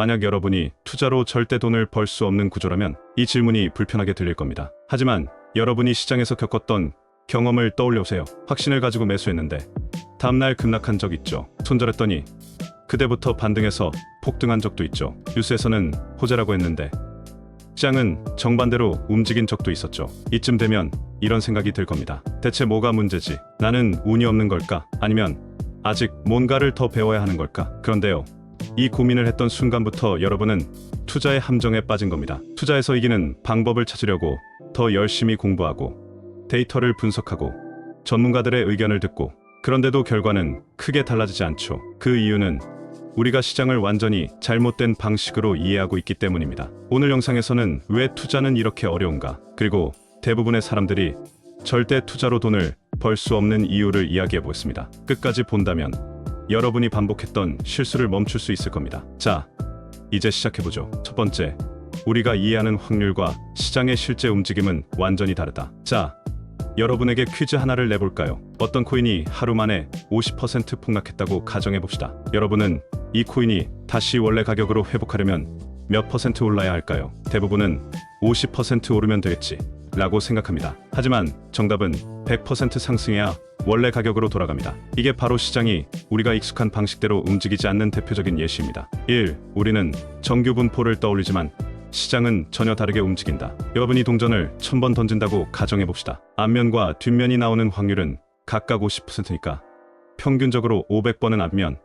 만약 여러분이 투자로 절대 돈을 벌 수 없는 구조라면 이 질문이 불편하게 들릴 겁니다. 하지만 여러분이 시장에서 겪었던 경험을 떠올려 보세요. 확신을 가지고 매수했는데 다음날 급락한 적 있죠. 손절했더니 그때부터 반등해서 폭등한 적도 있죠. 뉴스에서는 호재라고 했는데 시장은 정반대로 움직인 적도 있었죠. 이쯤 되면 이런 생각이 들 겁니다. 대체 뭐가 문제지? 나는 운이 없는 걸까? 아니면 아직 뭔가를 더 배워야 하는 걸까? 그런데요. 이 고민을 했던 순간부터 여러분은 투자의 함정에 빠진 겁니다. 투자에서 이기는 방법을 찾으려고 더 열심히 공부하고 데이터를 분석하고 전문가들의 의견을 듣고 그런데도 결과는 크게 달라지지 않죠. 그 이유는 우리가 시장을 완전히 잘못된 방식으로 이해하고 있기 때문입니다. 오늘 영상에서는 왜 투자는 이렇게 어려운가, 그리고 대부분의 사람들이 절대 투자로 돈을 벌 수 없는 이유를 이야기해 보겠습니다. 끝까지 본다면 여러분이 반복했던 실수를 멈출 수 있을 겁니다. 자, 이제 시작해 보죠. 첫 번째, 우리가 이해하는 확률과 시장의 실제 움직임은 완전히 다르다. 자, 여러분에게 퀴즈 하나를 내볼까요? 어떤 코인이 하루 만에 50% 폭락했다고 가정해 봅시다. 여러분은 이 코인이 다시 원래 가격으로 회복하려면 몇 퍼센트 올라야 할까요? 대부분은 50% 오르면 되겠지. 라고 생각합니다. 하지만 정답은 100% 상승해야 원래 가격으로 돌아갑니다. 이게 바로 시장이 우리가 익숙한 방식대로 움직이지 않는 대표적인 예시입니다. 1. 우리는 정규 분포를 떠올리지만 시장은 전혀 다르게 움직인다. 여러분이 동전을 1000번 던진다고 가정해 봅시다. 앞면과 뒷면이 나오는 확률은 각각 50%니까 평균적으로 500번은 앞면,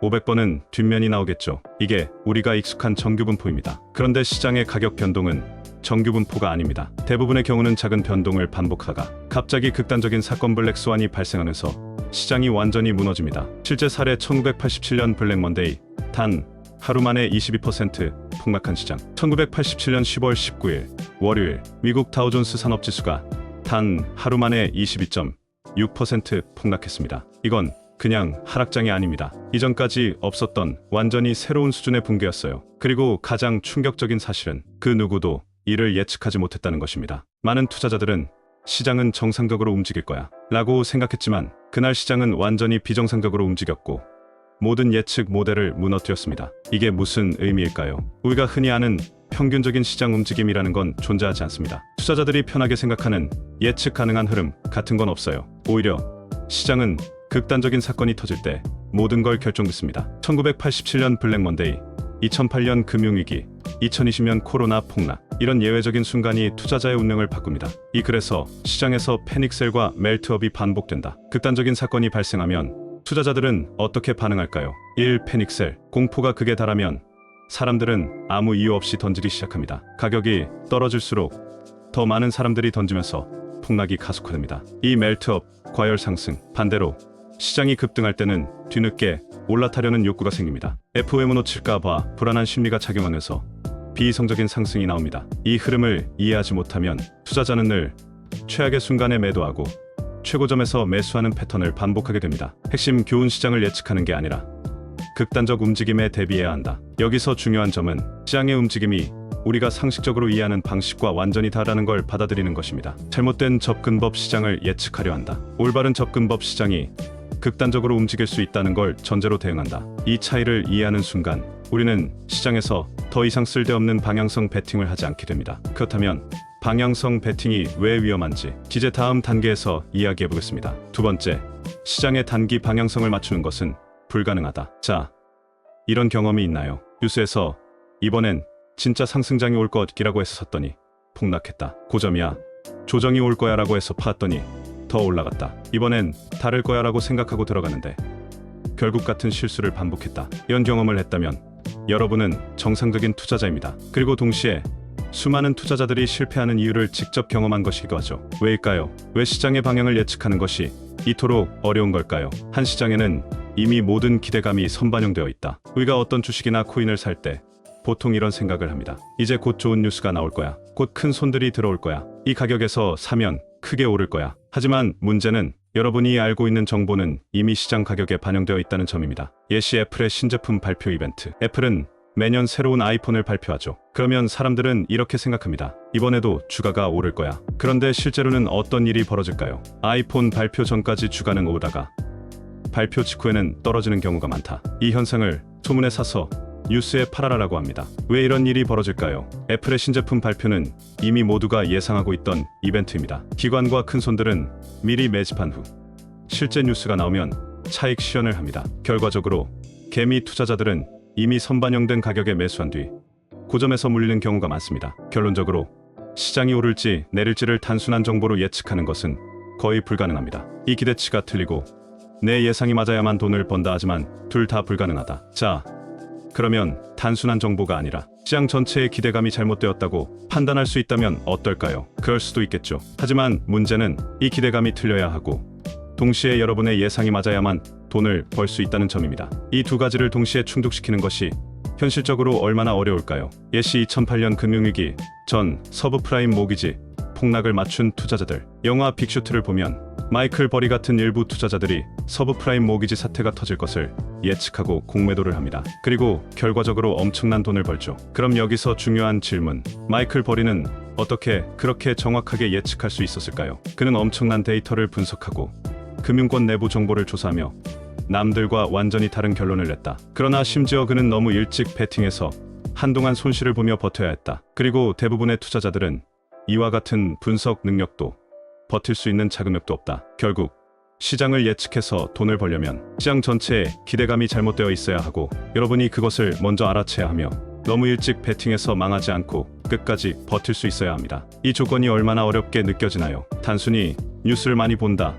500번은 뒷면이 나오겠죠. 이게 우리가 익숙한 정규 분포입니다. 그런데 시장의 가격 변동은 정규 분포가 아닙니다. 대부분의 경우는 작은 변동을 반복하다가 갑자기 극단적인 사건 블랙스완이 발생하면서 시장이 완전히 무너집니다. 실제 사례 1987년 블랙 먼데이 단 하루 만에 22% 폭락한 시장. 1987년 10월 19일 월요일 미국 다우존스 산업지수가 단 하루 만에 22.6% 폭락했습니다. 이건 그냥 하락장이 아닙니다. 이전까지 없었던 완전히 새로운 수준의 붕괴였어요. 그리고 가장 충격적인 사실은 그 누구도 이를 예측하지 못했다는 것입니다. 많은 투자자들은 시장은 정상적으로 움직일 거야 라고 생각했지만 그날 시장은 완전히 비정상적으로 움직였고 모든 예측 모델을 무너뜨렸습니다. 이게 무슨 의미일까요? 우리가 흔히 아는 평균적인 시장 움직임이라는 건 존재하지 않습니다. 투자자들이 편하게 생각하는 예측 가능한 흐름 같은 건 없어요. 오히려 시장은 극단적인 사건이 터질 때 모든 걸 결정짓습니다. 1987년 블랙 먼데이, 2008년 금융위기, 2020년 코로나 폭락 이런 예외적인 순간이 투자자의 운명을 바꿉니다. 이 글에서 시장에서 패닉셀과 멜트업이 반복된다. 극단적인 사건이 발생하면 투자자들은 어떻게 반응할까요? 1. 패닉셀 공포가 극에 달하면 사람들은 아무 이유 없이 던지기 시작합니다. 가격이 떨어질수록 더 많은 사람들이 던지면서 폭락이 가속화됩니다. 이 멜트업 과열 상승 반대로 시장이 급등할 때는 뒤늦게 올라타려는 욕구가 생깁니다. FOM을 놓칠까 봐 불안한 심리가 작용하면서 비이성적인 상승이 나옵니다. 이 흐름을 이해하지 못하면 투자자는 늘 최악의 순간에 매도하고 최고점에서 매수하는 패턴을 반복하게 됩니다. 핵심 교훈 시장을 예측하는 게 아니라 극단적 움직임에 대비해야 한다. 여기서 중요한 점은 시장의 움직임이 우리가 상식적으로 이해하는 방식과 완전히 다르다는 걸 받아들이는 것입니다. 잘못된 접근법 시장을 예측하려 한다. 올바른 접근법 시장이 극단적으로 움직일 수 있다는 걸 전제로 대응한다. 이 차이를 이해하는 순간 우리는 시장에서 더 이상 쓸데없는 방향성 베팅을 하지 않게 됩니다. 그렇다면 방향성 베팅이 왜 위험한지 이제 다음 단계에서 이야기해 보겠습니다. 두 번째, 시장의 단기 방향성을 맞추는 것은 불가능하다. 자, 이런 경험이 있나요? 뉴스에서 이번엔 진짜 상승장이 올 것이라고 해서 샀더니 폭락했다. 고점이야. 조정이 올 거야라고 해서 팔았더니 더 올라갔다. 이번엔 다를 거야라고 생각하고 들어가는데 결국 같은 실수를 반복했다. 이런 경험을 했다면 여러분은 정상적인 투자자입니다. 그리고 동시에 수많은 투자자들이 실패하는 이유를 직접 경험한 것이기도 하죠. 왜일까요? 왜 시장의 방향을 예측하는 것이 이토록 어려운 걸까요? 한 시장에는 이미 모든 기대감이 선반영되어 있다. 우리가 어떤 주식이나 코인을 살 때 보통 이런 생각을 합니다. 이제 곧 좋은 뉴스가 나올 거야. 곧 큰 손들이 들어올 거야. 이 가격에서 사면 크게 오를 거야. 하지만 문제는 여러분이 알고 있는 정보는 이미 시장 가격에 반영되어 있다는 점입니다. 예시 애플의 신제품 발표 이벤트. 애플은 매년 새로운 아이폰을 발표하죠. 그러면 사람들은 이렇게 생각합니다. 이번에도 주가가 오를 거야. 그런데 실제로는 어떤 일이 벌어질까요? 아이폰 발표 전까지 주가는 오르다가 발표 직후에는 떨어지는 경우가 많다. 이 현상을 소문에 사서 뉴스에 팔아라라고 합니다. 왜 이런 일이 벌어질까요? 애플의 신제품 발표는 이미 모두가 예상하고 있던 이벤트입니다. 기관과 큰 손들은 미리 매집한 후 실제 뉴스가 나오면 차익 실현을 합니다. 결과적으로 개미 투자자들은 이미 선반영된 가격에 매수한 뒤 고점에서 물리는 경우가 많습니다. 결론적으로 시장이 오를지 내릴지를 단순한 정보로 예측하는 것은 거의 불가능합니다. 이 기대치가 틀리고 내 예상이 맞아야만 돈을 번다 하지만 둘 다 불가능하다. 자, 그러면 단순한 정보가 아니라 시장 전체의 기대감이 잘못되었다고 판단할 수 있다면 어떨까요? 그럴 수도 있겠죠. 하지만 문제는 이 기대감이 틀려야 하고 동시에 여러분의 예상이 맞아야만 돈을 벌 수 있다는 점입니다. 이 두 가지를 동시에 충족시키는 것이 현실적으로 얼마나 어려울까요? 예시 2008년 금융위기 전 서브프라임 모기지 폭락을 맞춘 투자자들 영화 빅쇼트를 보면 마이클 버리 같은 일부 투자자들이 서브프라임 모기지 사태가 터질 것을 예측하고 공매도를 합니다. 그리고 결과적으로 엄청난 돈을 벌죠. 그럼 여기서 중요한 질문. 마이클 버리는 어떻게 그렇게 정확하게 예측할 수 있었을까요? 그는 엄청난 데이터를 분석하고 금융권 내부 정보를 조사하며 남들과 완전히 다른 결론을 냈다. 그러나 심지어 그는 너무 일찍 베팅해서 한동안 손실을 보며 버텨야 했다. 그리고 대부분의 투자자들은 이와 같은 분석 능력도 버틸 수 있는 자금력도 없다. 결국 시장을 예측해서 돈을 벌려면 시장 전체에 기대감이 잘못되어 있어야 하고 여러분이 그것을 먼저 알아채야 하며 너무 일찍 베팅해서 망하지 않고 끝까지 버틸 수 있어야 합니다. 이 조건이 얼마나 어렵게 느껴지나요? 단순히 뉴스를 많이 본다.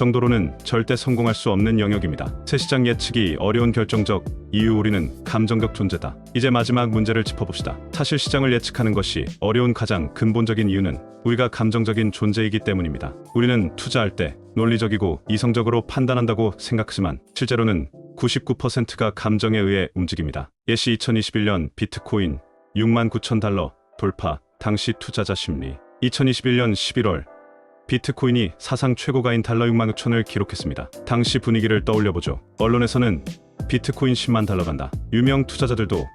정도로는 절대 성공할 수 없는 영역입니다. 새 시장 예측이 어려운 결정적 이유 우리는 감정적 존재다. 이제 마지막 문제를 짚어봅시다. 사실 시장을 예측하는 것이 어려운 가장 근본적인 이유는 우리가 감정적인 존재이기 때문입니다. 우리는 투자할 때 논리적이고 이성적으로 판단한다고 생각하지만 실제로는 99%가 감정에 의해 움직입니다. 예시 2021년 비트코인 6만 9천 달러 돌파 당시 투자자 심리 2021년 11월 비트코인이 사상 최고가인 달러 6만 6천을 기록했습니다. 당시 분위기를 떠올려 보죠. 언론에서는 비트코인 10만 달러 간다. 유명 투자자들도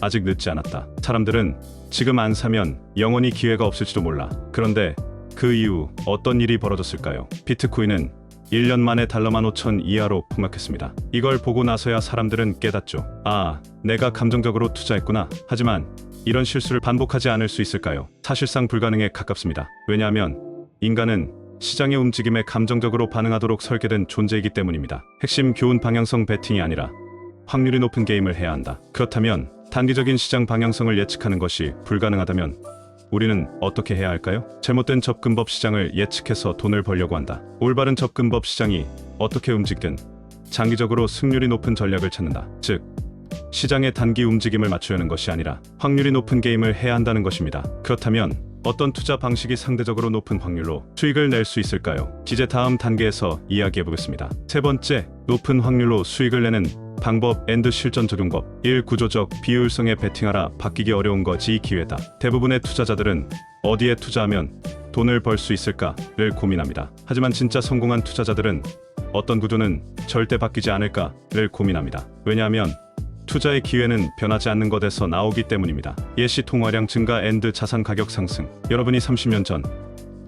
아직 늦지 않았다. 사람들은 지금 안 사면 영원히 기회가 없을지도 몰라. 그런데 그 이후 어떤 일이 벌어졌을까요? 비트코인은 1년 만에 달러만 5천 이하로 폭락했습니다. 이걸 보고 나서야 사람들은 깨닫죠. 아, 내가 감정적으로 투자했구나. 하지만 이런 실수를 반복하지 않을 수 있을까요? 사실상 불가능에 가깝습니다. 왜냐하면 인간은 시장의 움직임에 감정적으로 반응하도록 설계된 존재이기 때문입니다. 핵심 교훈 방향성 베팅이 아니라 확률이 높은 게임을 해야 한다. 그렇다면 단기적인 시장 방향성을 예측하는 것이 불가능하다면 우리는 어떻게 해야 할까요? 잘못된 접근법 시장을 예측해서 돈을 벌려고 한다. 올바른 접근법 시장이 어떻게 움직든 장기적으로 승률이 높은 전략을 찾는다. 즉, 시장의 단기 움직임을 맞추려는 것이 아니라 확률이 높은 게임을 해야 한다는 것입니다. 그렇다면 어떤 투자 방식이 상대적으로 높은 확률로 수익을 낼 수 있을까요? 이제 다음 단계에서 이야기해 보겠습니다. 세 번째, 높은 확률로 수익을 내는 방법 앤드 실전 적용법 1. 구조적 비효율성에 베팅하라 바뀌기 어려운 것이 기회다. 대부분의 투자자들은 어디에 투자하면 돈을 벌 수 있을까를 고민합니다. 하지만 진짜 성공한 투자자들은 어떤 구조는 절대 바뀌지 않을까를 고민합니다. 왜냐하면 투자의 기회는 변하지 않는 것에서 나오기 때문입니다. 예시 통화량 증가 앤드 자산 가격 상승. 여러분이 30년 전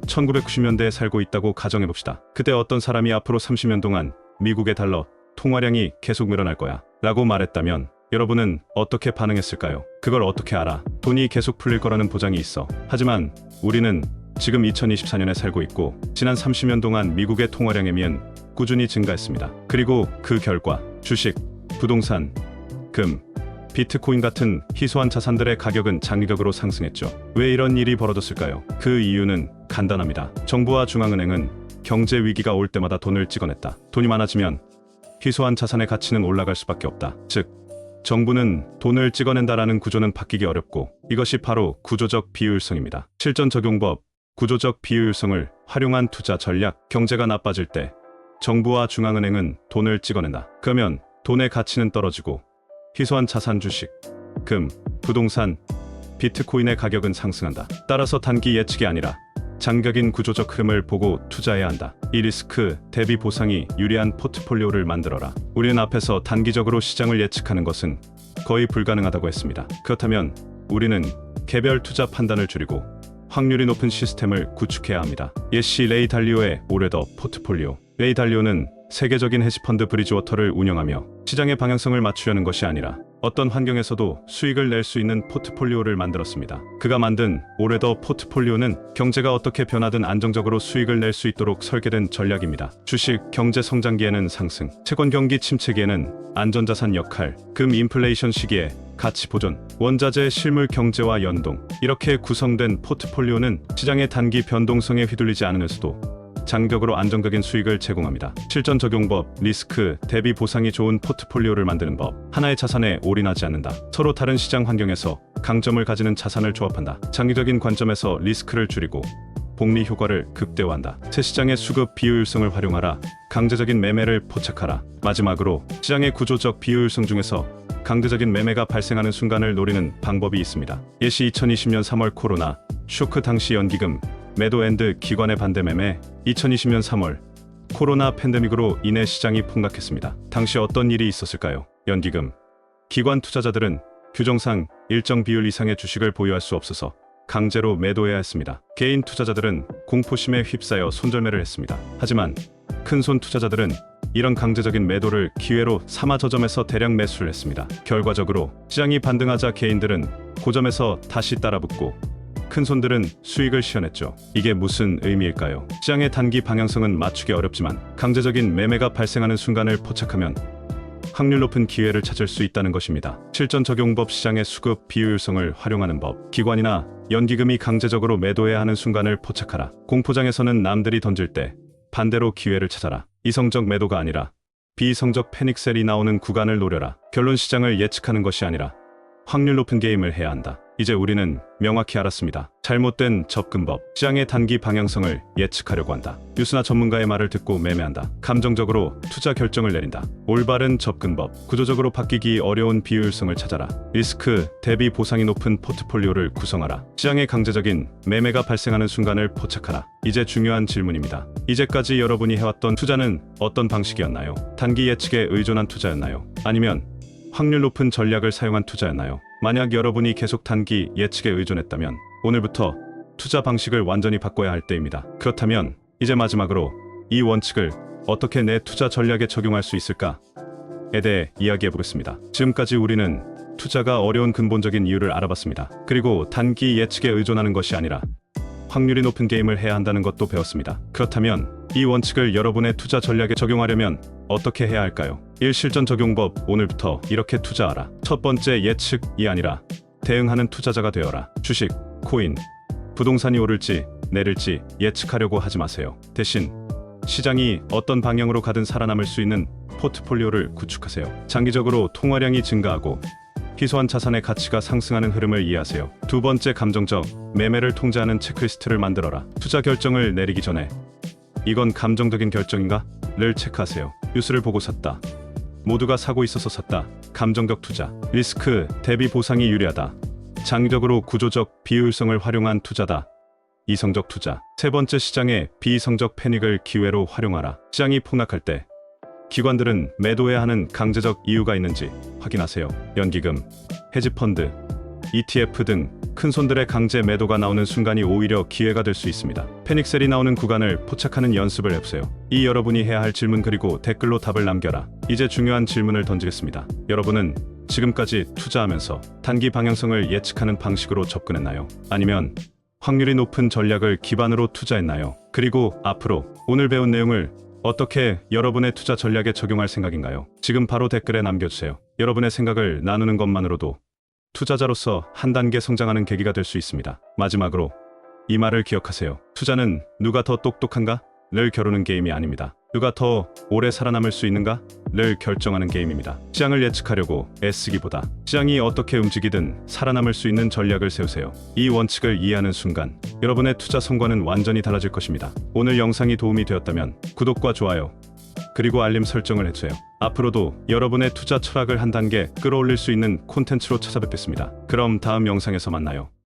1990년대에 살고 있다고 가정해 봅시다. 그때 어떤 사람이 앞으로 30년 동안 미국의 달러 통화량이 계속 늘어날 거야. 라고 말했다면 여러분은 어떻게 반응했을까요? 그걸 어떻게 알아? 돈이 계속 풀릴 거라는 보장이 있어. 하지만 우리는 지금 2024년에 살고 있고 지난 30년 동안 미국의 통화량에 비해 꾸준히 증가했습니다. 그리고 그 결과 주식, 부동산, 금, 비트코인 같은 희소한 자산들의 가격은 장기적으로 상승했죠. 왜 이런 일이 벌어졌을까요? 그 이유는 간단합니다. 정부와 중앙은행은 경제 위기가 올 때마다 돈을 찍어냈다. 돈이 많아지면 희소한 자산의 가치는 올라갈 수밖에 없다. 즉, 정부는 돈을 찍어낸다라는 구조는 바뀌기 어렵고 이것이 바로 구조적 비효율성입니다. 실전 적용법, 구조적 비효율성을 활용한 투자 전략, 경제가 나빠질 때 정부와 중앙은행은 돈을 찍어낸다. 그러면 돈의 가치는 떨어지고 희소한 자산 주식, 금, 부동산, 비트코인의 가격은 상승한다. 따라서 단기 예측이 아니라 장격인 구조적 흐름을 보고 투자해야 한다. 이 리스크 대비 보상이 유리한 포트폴리오를 만들어라. 우리는 앞에서 단기적으로 시장을 예측하는 것은 거의 불가능하다고 했습니다. 그렇다면 우리는 개별 투자 판단을 줄이고 확률이 높은 시스템을 구축해야 합니다. 예시 레이 달리오의 올해 더 포트폴리오. 레이 달리오는 세계적인 헤지펀드 브리지워터를 운영하며 시장의 방향성을 맞추려는 것이 아니라 어떤 환경에서도 수익을 낼 수 있는 포트폴리오를 만들었습니다. 그가 만든 올해더 포트폴리오는 경제가 어떻게 변하든 안정적으로 수익을 낼 수 있도록 설계된 전략입니다. 주식 경제 성장기에는 상승, 채권 경기 침체기에는 안전자산 역할, 금 인플레이션 시기에 가치 보존, 원자재 실물 경제와 연동 이렇게 구성된 포트폴리오는 시장의 단기 변동성에 휘둘리지 않으면서도 장벽으로 안정적인 수익을 제공합니다. 실전 적용법, 리스크, 대비 보상이 좋은 포트폴리오를 만드는 법, 하나의 자산에 올인하지 않는다. 서로 다른 시장 환경에서 강점을 가지는 자산을 조합한다. 장기적인 관점에서 리스크를 줄이고 복리 효과를 극대화한다. 새 시장의 수급 비효율성을 활용하라. 강제적인 매매를 포착하라. 마지막으로 시장의 구조적 비효율성 중에서 강제적인 매매가 발생하는 순간을 노리는 방법이 있습니다. 예시 2020년 3월 코로나 쇼크 당시 연기금 매도 앤드 기관의 반대 매매 2020년 3월 코로나 팬데믹으로 인해 시장이 폭락했습니다. 당시 어떤 일이 있었을까요? 연기금 기관 투자자들은 규정상 일정 비율 이상의 주식을 보유할 수 없어서 강제로 매도해야 했습니다. 개인 투자자들은 공포심에 휩싸여 손절매를 했습니다. 하지만 큰손 투자자들은 이런 강제적인 매도를 기회로 삼아 저점에서 대량 매수를 했습니다. 결과적으로 시장이 반등하자 개인들은 고점에서 다시 따라붙고 큰 손들은 수익을 실현했죠. 이게 무슨 의미일까요? 시장의 단기 방향성은 맞추기 어렵지만 강제적인 매매가 발생하는 순간을 포착하면 확률 높은 기회를 찾을 수 있다는 것입니다. 실전 적용법 시장의 수급 비효율성을 활용하는 법. 기관이나 연기금이 강제적으로 매도해야 하는 순간을 포착하라. 공포장에서는 남들이 던질 때 반대로 기회를 찾아라. 이성적 매도가 아니라 비이성적 패닉셀이 나오는 구간을 노려라. 결론 시장을 예측하는 것이 아니라 확률 높은 게임을 해야 한다. 이제 우리는 명확히 알았습니다. 잘못된 접근법, 시장의 단기 방향성을 예측하려고 한다. 뉴스나 전문가의 말을 듣고 매매한다. 감정적으로 투자 결정을 내린다. 올바른 접근법, 구조적으로 바뀌기 어려운 비효율성을 찾아라. 리스크, 대비 보상이 높은 포트폴리오를 구성하라. 시장의 강제적인 매매가 발생하는 순간을 포착하라. 이제 중요한 질문입니다. 이제까지 여러분이 해왔던 투자는 어떤 방식이었나요? 단기 예측에 의존한 투자였나요? 아니면 확률 높은 전략을 사용한 투자였나요? 만약 여러분이 계속 단기 예측에 의존했다면 오늘부터 투자 방식을 완전히 바꿔야 할 때입니다. 그렇다면 이제 마지막으로 이 원칙을 어떻게 내 투자 전략에 적용할 수 있을까에 대해 이야기해 보겠습니다. 지금까지 우리는 투자가 어려운 근본적인 이유를 알아봤습니다. 그리고 단기 예측에 의존하는 것이 아니라 확률이 높은 게임을 해야 한다는 것도 배웠습니다. 그렇다면 이 원칙을 여러분의 투자 전략에 적용하려면 어떻게 해야 할까요? 1. 실전 적용법 오늘부터 이렇게 투자하라. 첫 번째 예측이 아니라 대응하는 투자자가 되어라. 주식, 코인, 부동산이 오를지 내릴지 예측하려고 하지 마세요. 대신 시장이 어떤 방향으로 가든 살아남을 수 있는 포트폴리오를 구축하세요. 장기적으로 통화량이 증가하고 희소한 자산의 가치가 상승하는 흐름을 이해하세요. 두 번째 감정적 매매를 통제하는 체크리스트를 만들어라. 투자 결정을 내리기 전에 이건 감정적인 결정인가? 를 체크하세요. 뉴스를 보고 샀다. 모두가 사고 있어서 샀다. 감정적 투자. 리스크 대비 보상이 유리하다. 장기적으로 구조적 비효율성을 활용한 투자다. 이성적 투자. 세 번째 시장의 비이성적 패닉을 기회로 활용하라. 시장이 폭락할 때 기관들은 매도해야 하는 강제적 이유가 있는지 확인하세요. 연기금, 헤지펀드, ETF 등 큰 손들의 강제 매도가 나오는 순간이 오히려 기회가 될 수 있습니다. 패닉셀이 나오는 구간을 포착하는 연습을 해보세요. 이 여러분이 해야 할 질문 그리고 댓글로 답을 남겨라. 이제 중요한 질문을 던지겠습니다. 여러분은 지금까지 투자하면서 단기 방향성을 예측하는 방식으로 접근했나요? 아니면 확률이 높은 전략을 기반으로 투자했나요? 그리고 앞으로 오늘 배운 내용을 어떻게 여러분의 투자 전략에 적용할 생각인가요? 지금 바로 댓글에 남겨주세요. 여러분의 생각을 나누는 것만으로도 투자자로서 한 단계 성장하는 계기가 될 수 있습니다. 마지막으로 이 말을 기억하세요. 투자는 누가 더 똑똑한가? 를 겨루는 게임이 아닙니다. 누가 더 오래 살아남을 수 있는가? 를 결정하는 게임입니다. 시장을 예측하려고 애쓰기보다 시장이 어떻게 움직이든 살아남을 수 있는 전략을 세우세요. 이 원칙을 이해하는 순간 여러분의 투자 성과는 완전히 달라질 것입니다. 오늘 영상이 도움이 되었다면 구독과 좋아요 그리고 알림 설정을 해주세요. 앞으로도 여러분의 투자 철학을 한 단계 끌어올릴 수 있는 콘텐츠로 찾아뵙겠습니다. 그럼 다음 영상에서 만나요.